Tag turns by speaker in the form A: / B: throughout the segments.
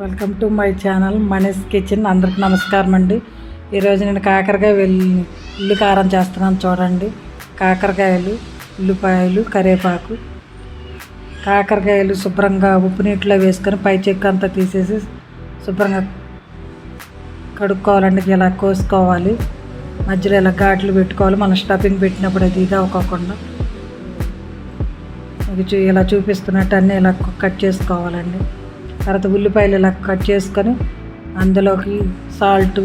A: Welcome to my channel Mani's kitchen. అందరికి నమస్కారం అండి. ఈరోజు నేను కాకరకాయ వెళ్ళి ఉల్లి కారం చేస్తున్నాను చూడండి. కాకరకాయలు ఉల్లిపాయలు కరివేపాకు కాకరకాయలు శుభ్రంగా ఉప్పు నీటిలో వేసుకొని పై చెక్కు అంతా తీసేసి శుభ్రంగా కడుక్కోవాలండి. ఇలా కోసుకోవాలి. మధ్యలో ఇలా ఘాట్లు పెట్టుకోవాలి. మనం స్టఫింగ్ పెట్టినప్పుడు అది ఇది అవ్వకుండా ఇది చూ ఇలా చూపిస్తున్నట్టు అన్నీ ఇలా కట్ చేసుకోవాలండి. తర్వాత ఉల్లిపాయలు ఇలా కట్ చేసుకొని అందులోకి సాల్టు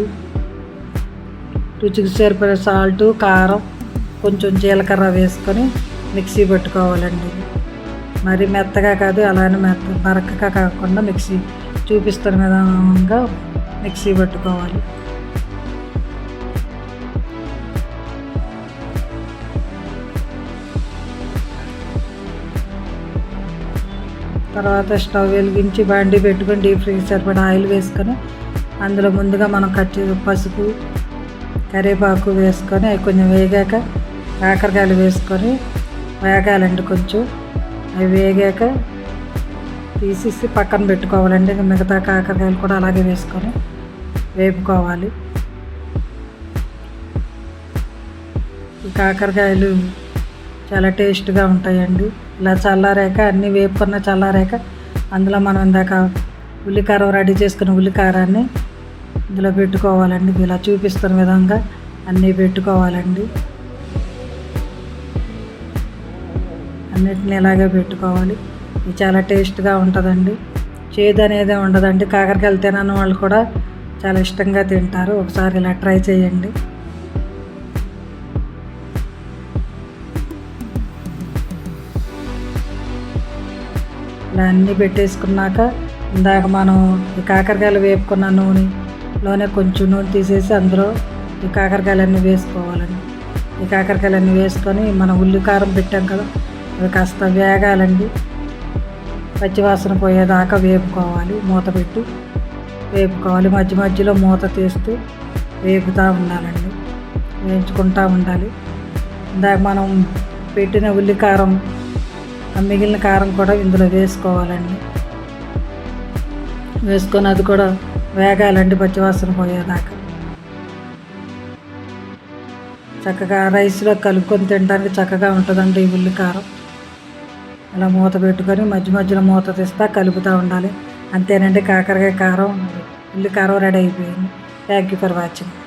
A: రుచికి సరిపడే సాల్టు కారం కొంచెం జీలకర్ర వేసుకొని మిక్సీ పెట్టుకోవాలండి. మరి మెత్తగా కాదు అలానే మెత్త బరకగా కాకుండా మిక్సీ చూపిస్తున్న విధంగా మిక్సీ పెట్టుకోవాలి. తర్వాత స్టవ్ వెలిగించి బండి పెట్టుకొని డీప్ ఫ్రీ సరిపడా ఆయిల్ వేసుకొని అందులో ముందుగా మనం కట్ పసుపు కరివేపాకు వేసుకొని అవి కొంచెం వేగాక కాకరకాయలు వేసుకొని వేగాలండి కొంచెం అవి వేగాక తీసేసి పక్కన పెట్టుకోవాలండి. మిగతా కాకరకాయలు కూడా అలాగే వేసుకొని వేపుకోవాలి. కాకరకాయలు చాలా టేస్ట్గా ఉంటాయండి. ఇలా చల్లారాక అన్నీ వేపుకున్న చల్లారాక అందులో మనం ఇందాక ఉల్లికారం రెడీ చేసుకున్న ఉల్లికారాన్ని ఇందులో పెట్టుకోవాలండి. ఇలా చూపిస్తున్న విధంగా అన్నీ పెట్టుకోవాలండి. అన్నిటిని ఇలాగే పెట్టుకోవాలి. ఇది చాలా టేస్ట్గా ఉంటుందండి. చేదు అనేది ఉండదండి. కాకరకాయలు తినని వాళ్ళు కూడా చాలా ఇష్టంగా తింటారు. ఒకసారి ఇలా ట్రై చేయండి. ఇలా అన్నీ పెట్టేసుకున్నాక ఇందాక మనం ఈ కాకరకాయలు వేపుకున్న నూనెలోనే కొంచెం నూనె తీసేసి అందులో ఈ కాకరకాయలన్నీ వేసుకోవాలండి. ఈ కాకరకాయలన్నీ వేసుకొని మనం ఉల్లి కారం పెట్టాం కదా అవి కాస్త వేగాలండి. పచ్చివాసన పోయేదాకా వేపుకోవాలి మూత పెట్టి వేపుకోవాలి. మధ్య మధ్యలో మూత తీస్తూ వేపుతూ ఉండాలండి వేయించుకుంటూ ఉండాలి. ఇందాక మనం పెట్టిన ఉల్లి కారం ఆ మిగిలిన కారం కూడా ఇందులో వేసుకోవాలండి. వేసుకొని అది కూడా వేగాలండి పచ్చివాసన పోయేదాకా. చక్కగా రైస్లో కలుపుకొని తినడానికి చక్కగా ఉంటుందండి ఈ ఉల్లి కారం. అలా మూత పెట్టుకొని మధ్య మధ్యలో మూత తీస్తా కలుపుతూ ఉండాలి. అంతేనండి కాకరకాయ కారం ఉల్లి కారం రెడీ అయిపోయింది. Thank you for watching